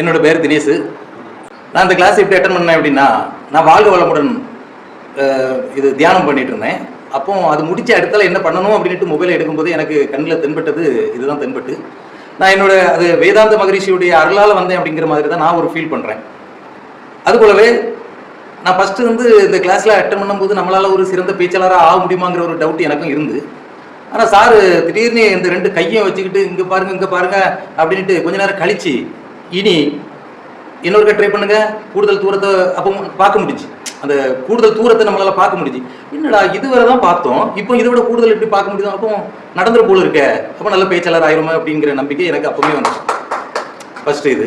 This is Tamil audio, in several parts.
என்னோட பேர் தினேஷ் நான் இந்த கிளாஸ் எப்படி அட்டன் பண்ணேன் அப்படின்னா நான் வாழ்க வளமுடன் இது தியானம் பண்ணிட்டு இருந்தேன். அப்போ அது முடிச்ச இடத்துல என்ன பண்ணணும் அப்படின்ட்டு மொபைலை எடுக்கும்போது எனக்கு கண்ணில் தென்பட்டது இதுதான் தென்பட்டு. நான் என்னோட அது வேதாந்த மகரிஷியுடைய அருளால் வந்தேன் அப்படிங்கிற மாதிரி தான் நான் ஒரு ஃபீல் பண்ணுறேன் அதுபோலவே நான் ஃபஸ்ட்டு வந்து இந்த கிளாஸில் அட்டன் பண்ணும்போது நம்மளால் ஒரு சிறந்த பேச்சாளராக ஆக முடியுமாங்கிற ஒரு டவுட் எனக்கும் இருந்து. ஆனால் சார் திடீர்னு இந்த ரெண்டு கையும் வச்சுக்கிட்டு இங்கே பாருங்க இங்கே பாருங்க அப்படின்ட்டு கொஞ்ச நேரம் கழிச்சு இனி இன்னொருக்க ட்ரை பண்ணுங்க. கூடுதல் தூரத்தை அப்போ பார்க்க முடிஞ்சு அந்த கூடுதல் தூரத்தை நம்மளால பார்க்க முடிஞ்சு என்னடா இதுவரை தான் பார்த்தோம். இப்போ இதை விட கூடுதல் எப்படி பார்க்க முடியும் அப்போ நடந்துற போல இருக்க. அப்போ நல்ல பேச்சாளர் ஆயிருமே அப்படிங்கிற நம்பிக்கை எனக்கு அப்பவுமே வந்துச்சு. ஃபர்ஸ்ட் இது.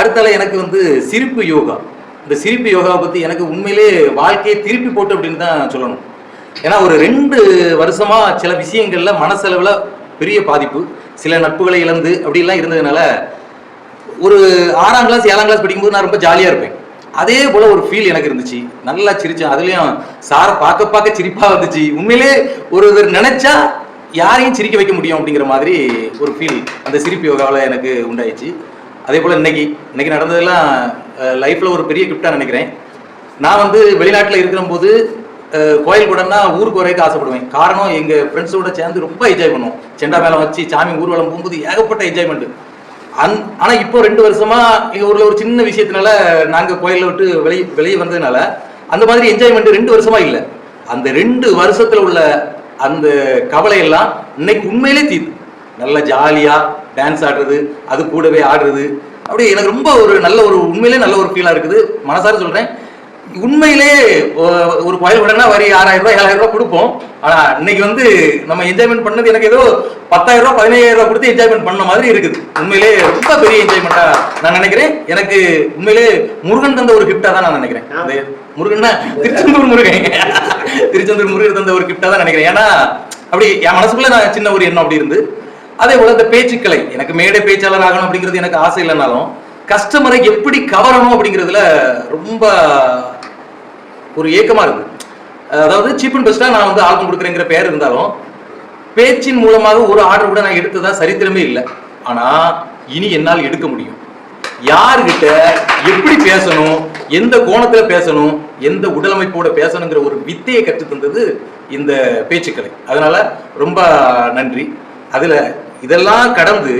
அடுத்தால எனக்கு வந்து சிரிப்பு யோகா. இந்த சிரிப்பு யோகாவை பற்றி எனக்கு உண்மையிலே வாழ்க்கையை திருப்பி போட்டு அப்படின்னு தான் சொல்லணும். ஏன்னா ஒரு ரெண்டு வருஷமா சில விஷயங்கள்ல மனசளவில் பெரிய பாதிப்பு. சில நட்புகளை இழந்து அப்படிலாம் இருந்ததுனால ஒரு ஆறாம் கிளாஸ் ஏழாம் கிளாஸ் படிக்கும்போது நான் ரொம்ப ஜாலியாக இருப்பேன். அதே போல ஒரு ஃபீல் எனக்கு இருந்துச்சு. நல்லா சிரிச்சேன். அதுலேயும் சாரை பார்க்க பார்க்க சிரிப்பாக வந்துச்சு. உண்மையிலே ஒருவர் நினைச்சா யாரையும் சிரிக்க வைக்க முடியும் அப்படிங்கிற மாதிரி ஒரு ஃபீல் அந்த சிரிப்பு யோகாவில் எனக்கு உண்டாயிடுச்சு. அதே போல் இன்னைக்கு இன்னைக்கு நடந்ததெல்லாம் லைஃப்பில் ஒரு பெரிய கிஃப்டாக நினைக்கிறேன். நான் வந்து வெளிநாட்டில் இருக்கிற போது கோயில் கூடன்னா ஊருக்கு வரைக்கும் ஆசைப்படுவேன். காரணம் எங்கள் ஃப்ரெண்ட்ஸோட சேர்ந்து ரொம்ப என்ஜாய் பண்ணுவோம். செண்டா மேலே வச்சு சாமி ஊர்வலம் போகும்போது ஏகப்பட்ட என்ஜாய்மெண்ட் அந் ஆனால் இப்போ ரெண்டு வருஷமா எங்கள் ஊரில் ஒரு சின்ன விஷயத்தினால நாங்கள் கோயிலை விட்டு வெளியே வெளியே வந்ததுனால அந்த மாதிரி என்ஜாய்மெண்ட் ரெண்டு வருஷமா இல்லை. அந்த ரெண்டு வருஷத்தில் உள்ள அந்த கவலையெல்லாம் இன்னைக்கு உண்மையிலே தீர்த்து நல்ல ஜாலியாக டான்ஸ் ஆடுறது அது கூடவே ஆடுறது. அப்படி எனக்கு ரொம்ப ஒரு நல்ல ஒரு உண்மையிலே நல்ல ஒரு ஃபீலாக இருக்குது. மனசார சொல்கிறேன் உண்மையிலே ஒரு கோயில் விடனா வரி ஆறாயிரம் ரூபாய் ஏழாயிரம் ரூபாய் கொடுப்போம். ஆனா இன்னைக்கு வந்து நம்ம என்ஜாய்மெண்ட் பண்ணது எனக்கு ஏதோ பத்தாயிரம் ரூபாய் பதினையாயிரம் ரூபாய் கொடுத்து என்ஜாய்மெண்ட் பண்ண மாதிரி இருக்குது. உண்மையிலே ரொம்ப பெரிய என்ஜாய்மெண்டா நான் நினைக்கிறேன். எனக்கு உண்மையிலே முருகன் தந்த ஒரு கிஃப்டா தான் நான் நினைக்கிறேன். முருகன்னா திருச்செந்தூர் முருகன். திருச்செந்தூர் முருகன் தந்த ஒரு கிஃப்டா தான் நினைக்கிறேன். ஏன்னா அப்படி என் மனசுக்குள்ள நான் சின்ன ஒரு எண்ணம் அப்படி இருந்து. அதே போல இந்த பேச்சுக்கலை எனக்கு மேடை பேச்சாளர் ஆகணும் அப்படிங்கிறது எனக்கு ஆசை இல்லைனாலும் கஸ்டமரை எப்படி கவரணும் அப்படிங்கிறதுல ரொம்ப ஒரு ஏக்கமாக இருக்கு. அதாவது சீப் அண்ட் பெஸ்ட்டாக நான் வந்து ஆல்பம் கொடுக்குறேங்கிற பேர் இருந்தாலும் பேச்சின் மூலமாக ஒரு ஆர்டர் கூட நான் எடுத்ததா சரித்திரமே இல்லை. ஆனால் இனி என்னால் எடுக்க முடியும். யாருக்கிட்ட எப்படி பேசணும் எந்த கோணத்தில் பேசணும் எந்த உடலமைப்போட பேசணுங்கிற ஒரு வித்தையை கற்று தந்தது இந்த பேச்சுக்கலை. அதனால ரொம்ப நன்றி. அதில் இதெல்லாம் கடந்து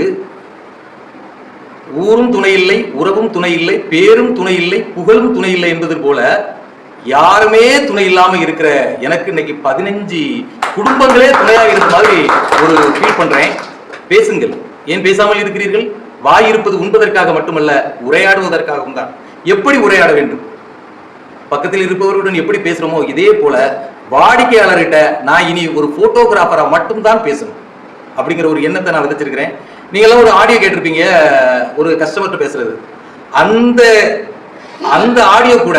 ஊரும் துணை இல்லை உறவும் துணை இல்லை பேரும் துணை இல்லை புகழும் துணை இல்லை என்பது போல யாருமே துணை இல்லாம இருக்கிற எனக்கு இன்னைக்கு பதினஞ்சு குடும்பங்களே துணையாக இருந்த மாதிரி ஒரு ஃபீல் பண்றேன். பேசுங்கள். ஏன் பேசாமல் இருக்கிறீர்கள்? வாய் இருப்பது உண்பதற்காக மட்டுமல்ல உரையாடுவதற்காகவும் தான். எப்படி உரையாட வேண்டும்? பக்கத்தில் இருப்பவர்களுடன் எப்படி பேசுறோமோ இதே போல வாடிக்கையாளர்கிட்ட நான் இனி ஒரு போட்டோகிராஃபரா மட்டும்தான் பேசணும். அப்படிங்கிற ஒரு எண்ணத்தை நான் விதைச்சிருக்கிறேன். நீங்களாம் ஒரு ஆடியோ கேட்டிருப்பீங்க ஒரு கஸ்டமர்கிட்ட பேசுறது. அந்த அந்த ஆடியோ கூட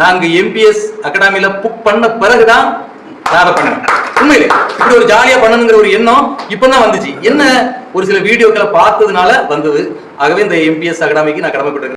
நாங்க எம்பிஎஸ் அகாடமியில புக் பண்ண பிறகுதான் நான் அதை பண்ணேன் உண்மையிலே இப்படி ஒரு ஜாலியா பண்ணணுங்கிற ஒரு எண்ணம் இப்பதான் வந்துச்சு. என்ன ஒரு சில வீடியோக்களை பார்த்ததுனால வந்தது. ஆகவே இந்த எம்பிஎஸ் அகாடமிக்கு நான் கடமைப்பட்டிருக்கேன்